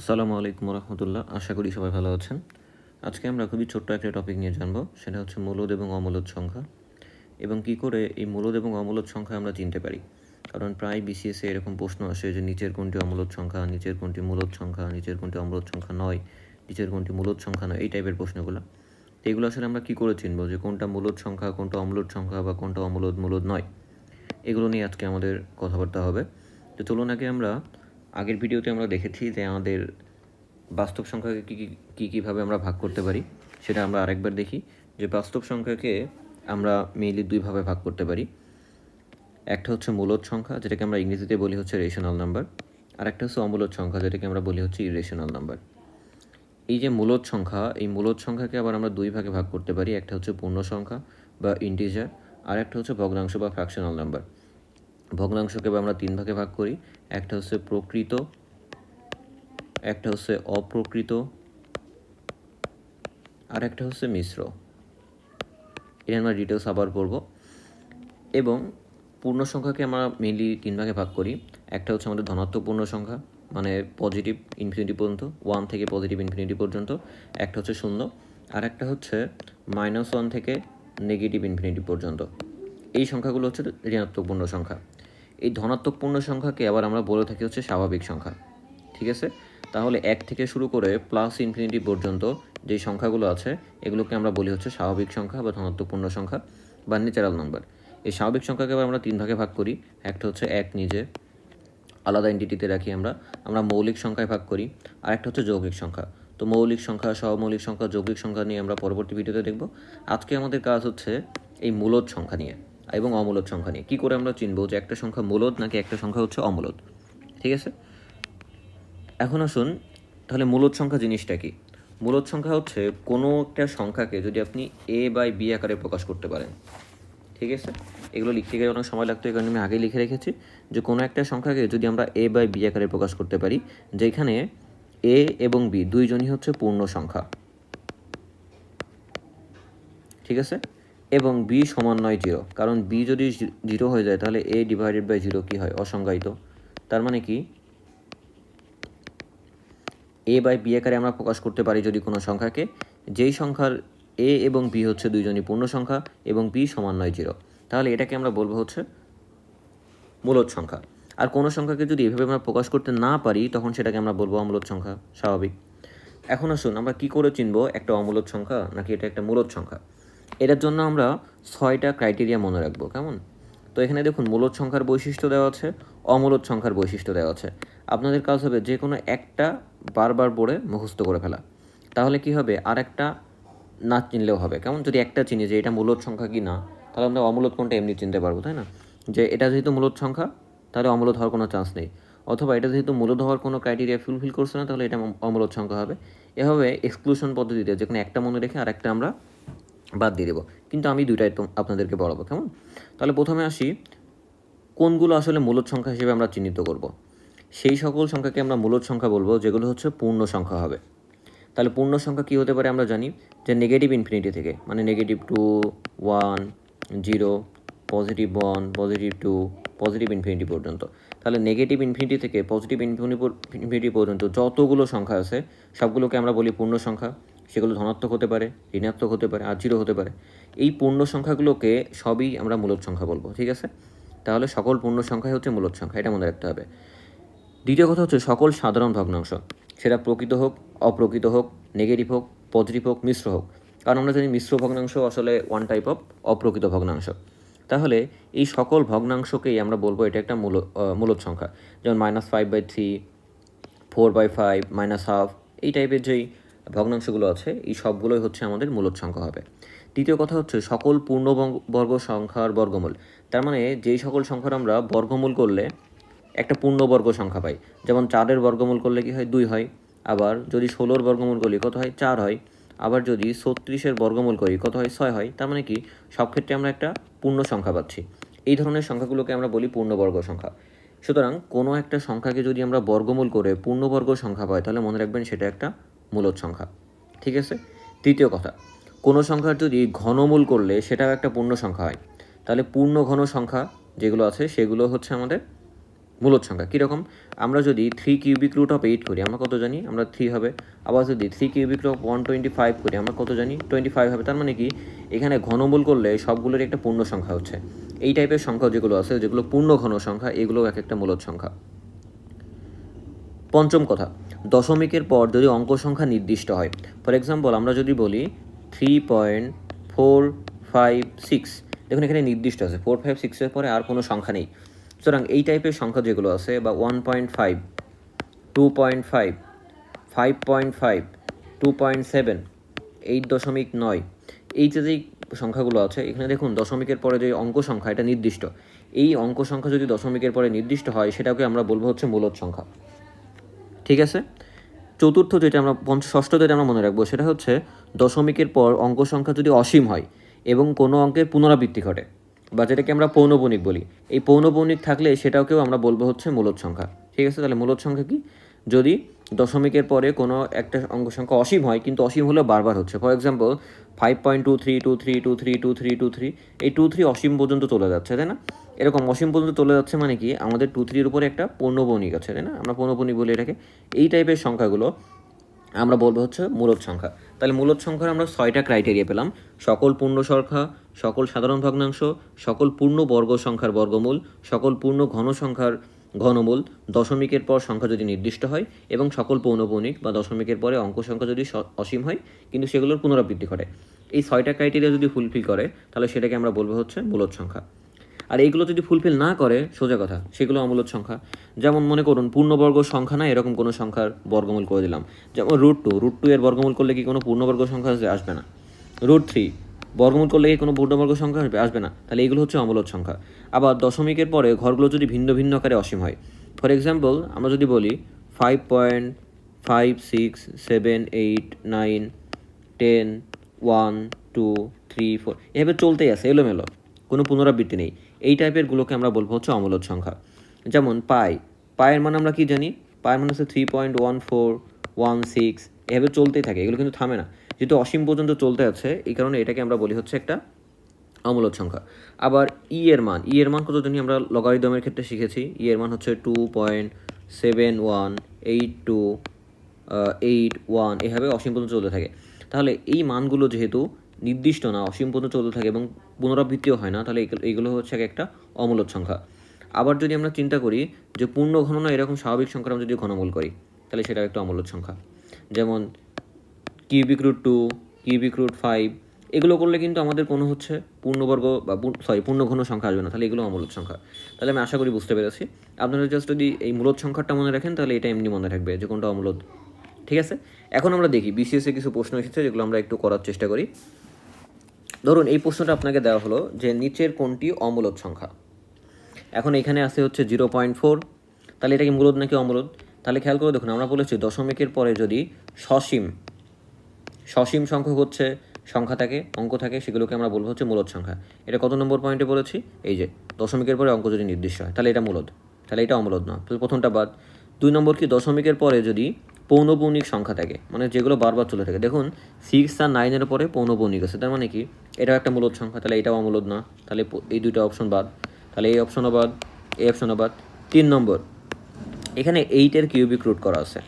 আসসালামু আলাইকুম রহমতুল্লাহ। আশা করি সবাই ভালো আছেন। আজকে আমরা খুবই ছোট্ট একটা টপিক নিয়ে জানব, সেটা হচ্ছে মূলদ এবং অমূলদ সংখ্যা। এবং কি করে এই মূলদ এবং অমূলদ সংখ্যা আমরা চিনতে পারি? কারণ প্রায় বিসিএসে এরকম প্রশ্ন আসে যে নিচের কোনটি অমূলদ সংখ্যা, নিচের কোনটি মূলদ সংখ্যা, নিচের কোনটি অমূলদ সংখ্যা নয়, নিচের কোনটি মূলদ সংখ্যা নয়, এই টাইপের প্রশ্নগুলো। তো এগুলো আসলে আমরা কী করে চিনবো যে কোনটা মূলদ সংখ্যা, কোনটা অমূলদ সংখ্যা বা কোনটা অমূলদ মূলদ নয়? এগুলো নিয়ে আজকে আমাদের কথাবার্তা হবে। তো চলুন আগে আমরা আগের ভিডিওতে আমরা দেখেছি যে আমাদের বাস্তব সংখ্যাকে কী কী কীভাবে আমরা ভাগ করতে পারি, সেটা আমরা আরেকবার দেখি। যে বাস্তব সংখ্যাকে আমরা মেইনলি দুইভাবে ভাগ করতে পারি। একটা হচ্ছে মূলত সংখ্যা, যেটাকে আমরা ইংরেজিতে বলি হচ্ছে রেশনাল নাম্বার আর একটা হচ্ছে অমূলত সংখ্যা, যেটাকে আমরা বলি হচ্ছে ইরেশনাল নাম্বার এই যে মূলত সংখ্যা, এই মূলত সংখ্যাকে আবার আমরা দুই ভাগে ভাগ করতে পারি, একটা হচ্ছে পূর্ণ সংখ্যা বা ইন্টিজার আর একটা হচ্ছে ভগ্নাংশ বা ফ্র্যাকশনাল নাম্বার ভগ্নাংশকে আমরা তিন ভাগে ভাগ করি। একটা হচ্ছে প্রকৃত, একটা হচ্ছে অপ্রকৃত, আর একটা হচ্ছে মিশ্র। এটা আমরা ডিটেলস আবার পড়ব। এবং পূর্ণ সংখ্যাকে আমরা মেনলি তিন ভাগে ভাগ করি। একটা হচ্ছে আমাদের ধনাত্মক পূর্ণ সংখ্যা মানে পজিটিভ ইনফিনিটি পর্যন্ত ওয়ান থেকে পজিটিভ ইনফিনিটি পর্যন্ত, একটা হচ্ছে শূন্য, আর একটা হচ্ছে মাইনাস ওয়ান থেকে নেগেটিভ ইনফিনিটি পর্যন্ত। এই সংখ্যাগুলো হচ্ছে ঋণাত্মক পূর্ণ সংখ্যা। এই ধনাত্মক পূর্ণ সংখ্যাকে আবার আমরা বলে থাকি হচ্ছে স্বাভাবিক সংখ্যা, ঠিক আছে? তাহলে এক থেকে শুরু করে প্লাস ইনফিনিটি পর্যন্ত যে সংখ্যাগুলো আছে, এগুলোকে আমরা বলি হচ্ছে স্বাভাবিক সংখ্যা বা ধনাত্মক পূর্ণ সংখ্যা বা ন্যাচারাল নাম্বার এই স্বাভাবিক সংখ্যাকে আবার আমরা তিন ভাগে ভাগ করি, একটা হচ্ছে এক নিজে, আলাদা এন্টিটিতে রাখি আমরা আমরা মৌলিক সংখ্যায় ভাগ করি, আর একটা হচ্ছে যৌগিক সংখ্যা। তো মৌলিক সংখ্যা সহমৌলিক সংখ্যা, যৌগিক সংখ্যা নিয়ে আমরা পরবর্তী ভিডিওতে দেখব। আজকে আমাদের কাজ হচ্ছে এই মূলদ সংখ্যা নিয়ে। এবং অমূলদ সংখ্যা নিয়ে। কী করে আমরা চিনবো যে একটা সংখ্যা মূলদ নাকি একটা সংখ্যা হচ্ছে অমূলদ? ঠিক আছে? এখন আসুন, তাহলে মূলদ সংখ্যা জিনিসটা কি? মূলদ সংখ্যা হচ্ছে কোনো একটা সংখ্যাকে যদি আপনি এ বাই বি আকারে প্রকাশ করতে পারেন। ঠিক আছে? এগুলো লিখতে গেলে অনেক সময় লাগতো, এই কারণে আমি আগেই লিখে রেখেছি যে কোনো একটা সংখ্যাকে যদি আমরা এ বাই বি আকারে প্রকাশ করতে পারি, যেখানে এ এবং বি দুইজনই হচ্ছে পূর্ণ সংখ্যা। ঠিক আছে? এবং বি সমান নয় জিরো কারণ বি যদি জিরো হয়ে যায়, তাহলে এ ডিভাইডেড বাই জিরো কী হয়? অসংজ্ঞায়িত। তার মানে কি? এ বাই বি আকারে আমরা প্রকাশ করতে পারি যদি কোনো সংখ্যাকে। যেই সংখ্যার এ এবং বি হচ্ছে দুইজনই পূর্ণ সংখ্যা এবং বি সমান নয় জিরো তাহলে এটাকে আমরা বলব হচ্ছে মূলত সংখ্যা। আর কোনো সংখ্যাকে যদি এভাবে আমরা প্রকাশ করতে না পারি, তখন সেটাকে আমরা বলব অমূলদ সংখ্যা। স্বাভাবিক। এখন আসুন, আমরা কি করে চিনবো একটা অমূলত সংখ্যা নাকি এটা একটা মূলত সংখ্যা? এটার জন্য আমরা ছয়টা ক্রাইটেরিয়া মনে রাখব, কেমন? তো এখানে দেখুন, মূলদ সংখ্যার বৈশিষ্ট্য দেওয়া আছে, অমূলদ সংখ্যার বৈশিষ্ট্য দেওয়া আছে। আপনাদের কাজ হবে যে কোনো একটা বারবার পড়ে মুখস্থ করে ফেলা। তাহলে কি হবে? আর একটা না চিনলেও হবে। কেমন? যদি একটা চিনি যে এটা মূলদ সংখ্যা কি না, তাহলে আমরা অমূলদ কোনটা এমনি চিনতে পারব, তাই না? যে এটা যেহেতু মূলদ সংখ্যা, তাহলে অমূলদ হওয়ার কোনো চান্স নেই। অথবা এটা যেহেতু মূলদ হওয়ার কোনো ক্রাইটেরিয়া ফুলফিল করছে না, তাহলে এটা অমূলদ সংখ্যা হবে। এভাবে এক্সক্লুশন পদ্ধতিতে যেখানে একটা মনে রেখে আর একটা আমরা বাদ দিয়ে দেবো। কিন্তু আমি দুইটাই আপনাদেরকে বলাবো কেমন? তাহলে প্রথমে আসি, কোনগুলো আসলে মূলদ সংখ্যা হিসেবে আমরা চিহ্নিত করব? সেই সকল সংখ্যাকে আমরা মূলদ সংখ্যা বলব, যেগুলো হচ্ছে পূর্ণ সংখ্যা হবে। তাহলে পূর্ণ সংখ্যা কী হতে পারে আমরা জানি যে নেগেটিভ ইনফিনিটি থেকে মানে negative two one zero positive one positive two positive infinity পর্যন্ত। তাহলে নেগেটিভ ইনফিনিটি থেকে পজিটিভ ইনফিনিটি পর্যন্ত যতগুলো সংখ্যা আছে, সবগুলোকে আমরা বলি পূর্ণ সংখ্যা। সেগুলো ধনাত্মক হতে পারে, ঋণাত্মক হতে পারে, আর জিরো হতে পারে। এই পূর্ণ সংখ্যাগুলোকে সবই আমরা মূলদ সংখ্যা বলব, ঠিক আছে? তাহলে সকল পূর্ণ সংখ্যাই হচ্ছে মূলদ সংখ্যা, এটা মনে রাখতে হবে। দ্বিতীয় কথা হচ্ছে সকল সাধারণ ভগ্নাংশ, সেটা প্রকৃত হোক, অপ্রকৃত হোক নেগেটিভ হোক পজিটিভ হোক, মিশ্র হোক। কারণ আমরা জানি মিশ্র ভগ্নাংশ আসলে ওয়ান টাইপ অফ অপ্রকৃত ভগ্নাংশ। তাহলে এই সকল ভগ্নাংশকেই আমরা বলব এটা একটা মূল মূলদ সংখ্যা। যেমন minus five by three four by five minus half এই টাইপের যেই ভগ্নাংশগুলো আছে, এই সবগুলোই হচ্ছে আমাদের মূলদ সংখ্যা হবে। দ্বিতীয় কথা হচ্ছে সকল পূর্ণবর্গ সংখ্যার বর্গমূল। তার মানে যেই সকল সংখ্যার আমরা বর্গমূল করলে একটা পূর্ণবর্গ সংখ্যা পাই। যেমন চারের বর্গমূল করলে কি হয়? দুই হয়। আবার যদি ষোলোর বর্গমূল করি, কত হয়? চার হয়। আবার যদি ছত্রিশের বর্গমূল করি, কত হয়? ছয় হয়। তার মানে কি? সব ক্ষেত্রে আমরা একটা পূর্ণ সংখ্যা পাচ্ছি। এই ধরনের সংখ্যাগুলোকে আমরা বলি পূর্ণবর্গ সংখ্যা। সুতরাং কোনো একটা সংখ্যাকে যদি আমরা বর্গমূল করে পূর্ণবর্গ সংখ্যা পাই, তাহলে মনে রাখবেন সেটা একটা মূলদ সংখ্যা, ঠিক আছে? তৃতীয় কথা, কোনো সংখ্যার যদি ঘনমূল করলে সেটাও একটা পূর্ণ সংখ্যা হয়। তাহলে পূর্ণ ঘন সংখ্যা যেগুলো আছে সেগুলো হচ্ছে আমাদের মূলত সংখ্যা। কীরকম আমরা যদি three cubic root of eight করি, আমরা কত জানি? আমরা থ্রি হবে। আবার যদি three cubic root of one twenty five করি, আমরা কত জানি? টোয়েন্টি ফাইভ হবে। তার মানে কি? এখানে ঘনমূল করলে সবগুলোর একটা পূর্ণ সংখ্যা হচ্ছে। এই টাইপের সংখ্যা যেগুলো আছে, যেগুলো পূর্ণ ঘন সংখ্যা এগুলো এক একটা মূলত সংখ্যা। পঞ্চম কথা দশমিকের পর যদি অঙ্ক সংখ্যা নির্দিষ্ট হয় ফর এক্সাম্পল আমরা যদি বলি three point four five six দেখুন এখানে নির্দিষ্ট আছে ফোর ফাইভ সিক্সের পরে আর কোনো সংখ্যা নেই। সুতরাং এই টাইপের সংখ্যা যেগুলো আছে, বা one point five two point five five point five two point seven eight দশমিক নয় এই যে যেই সংখ্যাগুলো আছে, এখানে দেখুন দশমিকের পরে যে অঙ্ক সংখ্যা, এটা নির্দিষ্ট। এই অঙ্ক সংখ্যা যদি দশমিকের পরে নির্দিষ্ট হয়, সেটাকে আমরা বলব হচ্ছে মূলত সংখ্যা। ঠিক আছে? চতুর্থ যেটা আমরা, পঞ্চ, ষষ্ঠ যেটা আমরা মনে রাখব, সেটা হচ্ছে দশমিকের পর অঙ্ক সংখ্যা যদি অসীম হয় এবং কোনো অঙ্কের পুনরাবৃত্তি ঘটে, বা যেটাকে আমরা পৌনপণিক বলি, এই পৌনপণিক থাকলে সেটাকেও আমরা বলব হচ্ছে মূলত সংখ্যা। ঠিক আছে? তাহলে মূলত সংখ্যা কি? যদি দশমিকের পরে কোনো একটা অঙ্ক সংখ্যা অসীম হয়, কিন্তু অসীম হলেও বারবার হচ্ছে। For example five point two three two three two three two three two three এই টু থ্রি অসীম পর্যন্ত চলে যাচ্ছে, তাই না? এরকম অসীম পর্যন্ত চলে যাচ্ছে মানে কি? আমাদের টু থ্রির উপরে একটা পূর্ণবণিক আছে, তাই না? আমরা পূর্ণবণিক বলি এটাকে। এই টাইপের সংখ্যাগুলো আমরা বলব হচ্ছে মূলত সংখ্যা। তাহলে মূলত সংখ্যার আমরা ছয়টা ক্রাইটেরিয়া পেলাম। সকল পূর্ণ সংখ্যা, সকল সাধারণ ভগ্নাংশ, সকল পূর্ণ বর্গ সংখ্যার বর্গমূল, সকল পূর্ণ ঘন সংখ্যার ঘনমূল, দশমিকের পর সংখ্যা যদি নির্দিষ্ট হয় এবং সকল পৌনপৌনিক বা দশমিকের পরে অঙ্ক সংখ্যা যদি অসীম হয়, কিন্তু সেগুলোর পুনরাবৃত্তি ঘটে। এই ছয়টা ক্রাইটেরিয়া যদি ফুলফিল করে, তাহলে সেটাকে আমরা বলব হচ্ছে মূলত সংখ্যা। আর এইগুলো যদি ফুলফিল না করে, সোজা কথা, সেগুলো অমূলত সংখ্যা। যেমন মনে করুন, পূর্ণবর্গ সংখ্যা না, এরকম কোনো সংখ্যার বর্গমূল করে দিলাম। যেমন রুট টু রুট টু এর বর্গমূল করলে কি কোনো পূর্ণবর্গ সংখ্যা আসবে? না। রুট থ্রি বর্গমূল করলে কোনো পূর্ণবর্গ সংখ্যা আসবে? না। তাহলে এগুলো হচ্ছে অমূলত সংখ্যা। আবার দশমিকের পরে ঘরগুলো যদি ভিন্ন ভিন্ন আকারে অসীম হয় ফর এক্সাম্পল আমরা যদি বলি five point five six seven eight nine ten one two three four এভাবে চলতেই আছে, এলোমেলো। কোনো পুনরাবৃত্তি নেই। এই টাইপেরগুলোকে আমরা বলব হচ্ছে অমূলত সংখ্যা। যেমন পাই পায়ের মানে আমরা কি জানি? পায়ের মানে হচ্ছে three point one four one six এভাবে চলতেই থাকে, এগুলো কিন্তু থামে না। যেহেতু অসীম পর্যন্ত চলতে আছে, এই কারণে এটাকে আমরা বলি হচ্ছে একটা অমূলত সংখ্যা। আবার ই এর মান ই এর মান কত জানি আমরা লগারিদমের ক্ষেত্রে শিখেছি? ই এর মান হচ্ছে two point seven one eight two eight one এভাবে অসীম পর্যন্ত চলতে থাকে। তাহলে এই মানগুলো যেহেতু নির্দিষ্ট না, অসীম পর্যন্ত চলতে থাকে এবং পুনরাবৃত্তিও হয় না, তাহলে এইগুলো হচ্ছে একটা অমূলত সংখ্যা। আবার যদি আমরা চিন্তা করি যে পূর্ণ ঘননা এরকম স্বাভাবিক সংখ্যা আমরা যদি ঘনমূল করি, তাহলে সেটা একটা অমূলত সংখ্যা। যেমন cubic root two cubic root five এগুলো করলে কিন্তু আমাদের কোনো হচ্ছে পূর্ণবর্গ বা সরি পূর্ণ ঘন সংখ্যা আসবে না, তাহলে এগুলো অমূলত সংখ্যা। তাহলে আমি আশা করি বুঝতে পেরেছি। আপনারা জাস্ট যদি এই মূলত সংখ্যাটা মনে রাখেন, তাহলে এটা এমনি মনে রাখবে যে কোনটা অমূলত। ঠিক আছে? এখন আমরা দেখি বিসিএসে কিছু প্রশ্ন এসেছে, যেগুলো আমরা একটু করার চেষ্টা করি। ধরুন, এই প্রশ্নটা আপনাকে দেওয়া হলো যে নিচের কোনটি অমূলত সংখ্যা? এখন এখানে আছে হচ্ছে জিরো পয়েন্ট ফোর তাহলে এটা কি মূলত নাকি অমূলত? তাহলে খেয়াল করে দেখুন, আমরা বলেছি দশমিকের পরে যদি সসীম সসীম সংখ্যক হচ্ছে সংখ্যা থাকে, অঙ্ক থাকে, সেগুলোকে আমরা বলব হচ্ছে মূলত সংখ্যা। এটা কত নম্বর পয়েন্টে বলেছি? এই যে, দশমিকের পরে অঙ্ক যদি নির্দিষ্ট হয়, তাহলে এটা মূলত তাহলে এটা অমূলত না তাহলে প্রথমটা বাদ। দুই নম্বর কি? দশমিকের পরে যদি পৌনপৌনিক সংখ্যা থাকে মানে যেগুলো বারবার চলে থাকে। দেখুন সিক্স আর নাইনের পরে পৌনপৌনিক আছে, তার মানে কি? এটাও একটা মূলত সংখ্যা, তাহলে এটাও অমূলত না তাহলে এই দুইটা অপশন বাদ। তাহলে এই অপশনও বাদ, এই অপশনও বাদ। তিন নম্বর এখানে এইটের কিউবিক রুট করা আছে।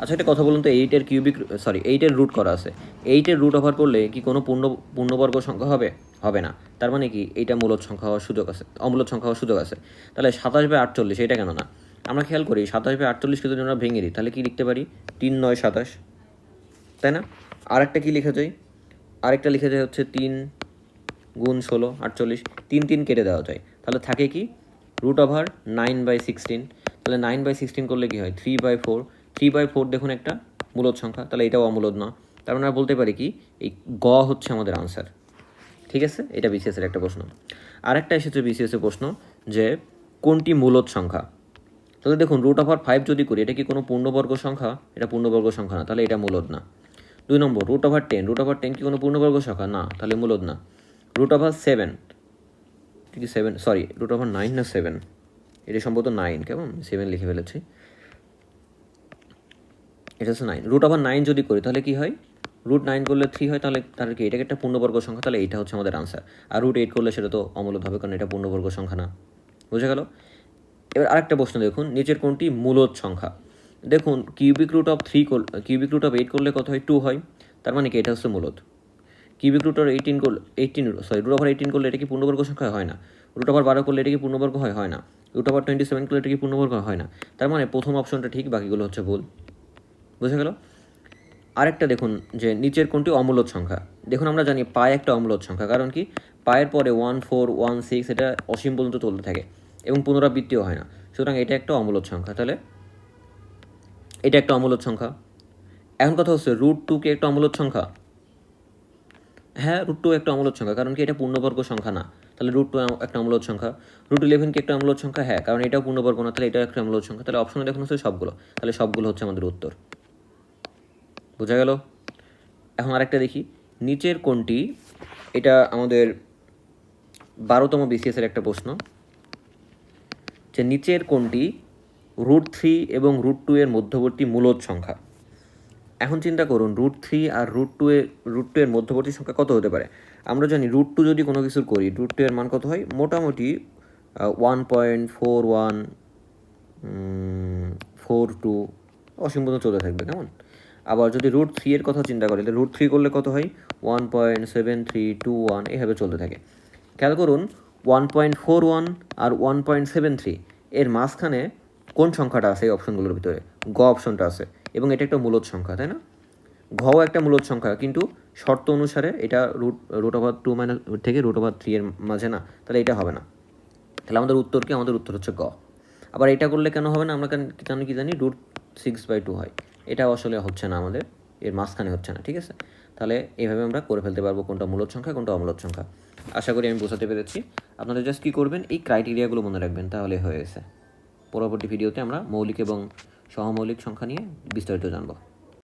আচ্ছা একটা কথা বলুন তো এইটের কিউবিক সরি এইটের রুট করা আছে। এইটের রুট ওভার করলে কি কোনো পূর্ণ, পূর্ণবর্গ সংখ্যা হবে? হবে না। তার মানে কি, এইটা মূলত সংখ্যা হওয়ার সুযোগ আছে অমূলত সংখ্যা হওয়ার সুযোগ আছে। তাহলে সাতাশ বাই আটচল্লিশ এটা কেন না? আমরা খেয়াল করি, সাতাশ বাই আটচল্লিশকে যদি আমরা ভেঙে দিই, তাহলে কি লিখতে পারি? তিন নয় সাতাশ। তাই না? আরেকটা কি লেখা যায় আরেকটা লিখে যায় হচ্ছে তিন গুণ ষোলো, আটচল্লিশ। তিন তিন কেটে দেওয়া যায়। তাহলে থাকে কি? Root over nine by sixteen তাহলে নাইন বাই সিক্সটিন করলে কী হয়? Three by four three by four দেখুন একটা মূলত সংখ্যা, তাহলে এটাও অমূলত না। তার মানে বলতে পারি কি, এই গ হচ্ছে আমাদের আনসার ঠিক আছে? এটা বিসিএসের একটা প্রশ্ন। আরেকটা এসেছে বিসিএসের প্রশ্ন যে, কোনটি মূলত সংখ্যা? তাহলে দেখুন রুট ওভার ফাইভ যদি করি, এটা কি কোনো পূর্ণবর্গ সংখ্যা? এটা পূর্ণবর্গ সংখ্যা না, তাহলে এটা মূলত না। দুই number root over ten root over ten কি কোনো পূর্ণবর্গ সংখ্যা? না, তাহলে মূলত না। রুট ওভার সেভেন ঠিক seven sorry root over nine না সেভেন এটা সম্ভবত নাইন কেমন? সেভেন লিখে ফেলেছি। এটা হচ্ছে নাইন রুট ওভার নাইন যদি করি, তাহলে কি হয়? রুট নাইন করলে থ্রি হয়, তাহলে তাহলে কি? এটাকে একটা পূর্ণবর্গ সংখ্যা, তাহলে এটা হচ্ছে আমাদের আনসার আর রুট এইট করলে সেটা তো অমূলত হবে, কারণ এটা পূর্ণবর্গ সংখ্যা না। বুঝে গেল? এবার আরেকটা প্রশ্ন দেখুন, নিচের কোনটি মূলত সংখ্যা? দেখুন cubic root of three cubic root of eight করলে কত হয়? টু হয়। তার মানে কি? এটা হচ্ছে মূলত কিউবিক রুট অফ এইটিন করলে eighteen sorry root over eighteen করলে এটা কি পূর্ণবর্গ সংখ্যা হয়? না। রুট ওভার বারো করলে এটা কি পূর্ণবর্গ হয়? হয় না। রুট ওভার টোয়েন্টি সেভেন করলে এটা কি পূর্ণবর্গ? হয় না। তার মানে প্রথম অপশনটা ঠিক, বাকিগুলো হচ্ছে ভুল। বুঝে গেল? আরেকটা দেখুন যে নিচের কোনটি অমূলদ সংখ্যা। দেখুন আমরা জানি পায় একটা অমূলদ সংখ্যা, কারণ কি? পায়ের পরে ওয়ান ফোর ওয়ান সিক্স এটা অসীম পর্যন্ত চলতে থাকে এবং পুনরাবৃত্তিও হয় না। সুতরাং এটা একটা অমূলদ সংখ্যা। তাহলে এটা একটা অমূলদ সংখ্যা। এখন কথা হচ্ছে রুট টু কি একটা অমূলদ সংখ্যা? হ্যাঁ রুট টু একটা অমূলদ সংখ্যা, কারণ কি এটা পূর্ণবর্গ সংখ্যা না। তাহলে রুট টু একটা অমূলদ সংখ্যা। রুট ইলেভেন কি একটা অমূলদ সংখ্যা? হ্যাঁ কারণ এটাও পূর্ণবর্গ না, তাহলে এটাও একটা অমূলদ সংখ্যা। তাহলে অপশনে দেখুন হচ্ছে সবগুলো। তাহলে সবগুলো হচ্ছে আমাদের উত্তর। বোঝা গেল? এখন আরেকটা দেখি। নিচের কোনটি এটা আমাদের বারোতম বিসিএসের একটা প্রশ্ন। যে নিচের কোনটি রুট থ্রি এবং রুট টু এর মধ্যবর্তী মূলদ সংখ্যা। এখন চিন্তা করুন রুট থ্রি আর রুট টু এর রুট টু এর মধ্যবর্তী সংখ্যা কত হতে পারে? আমরা জানি রুট টু যদি কোনো কিছুর করি রুট টু এর মান কত হয়? মোটামুটি one point four one four two অসীম পর্যন্ত চলতে থাকবে, কেমন? আবার যদি রুট থ্রি এর কথা চিন্তা করি, তাহলে রুট থ্রি করলে কত হয়? One point seven three two one এভাবে চলতে থাকে। খেয়াল করুন ওয়ান পয়েন্ট ফোর ওয়ান আর ওয়ান পয়েন্ট সেভেন থ্রি এর মাঝখানে কোন সংখ্যাটা আছে এই অপশনগুলোর ভিতরে? গ অপশনটা আছে, এবং এটা একটা মূলদ সংখ্যা, তাই না? ঘও একটা মূলদ সংখ্যা, কিন্তু শর্ত অনুসারে এটা root root over two minus থেকে রুট ওভার থ্রি এর মাঝে না, তাহলে এটা হবে না। তাহলে আমাদের উত্তর কি আমাদের উত্তর হচ্ছে গ। আবার এটা করলে কেন হবে না? আমরা কেন কি জানি? রুট সিক্স বাই টু হয়। এটা আসলে হচ্ছে না আমাদের, এর মাঝখানে হচ্ছে না, ঠিক আছে? তাহলে এইভাবে আমরা করে ফেলতে পারব কোনটা মূলদ সংখ্যা, কোনটা অমূলদ সংখ্যা। আশা করি আমি বোঝাতে পেরেছি। আপনারা জাস্ট কী করবেন? এই ক্রাইটেরিয়াগুলো মনে রাখবেন, তাহলে হয়ে গেছে পরবর্তী ভিডিওতে আমরা মৌলিক এবং সহমৌলিক সংখ্যা নিয়ে বিস্তারিত জানব।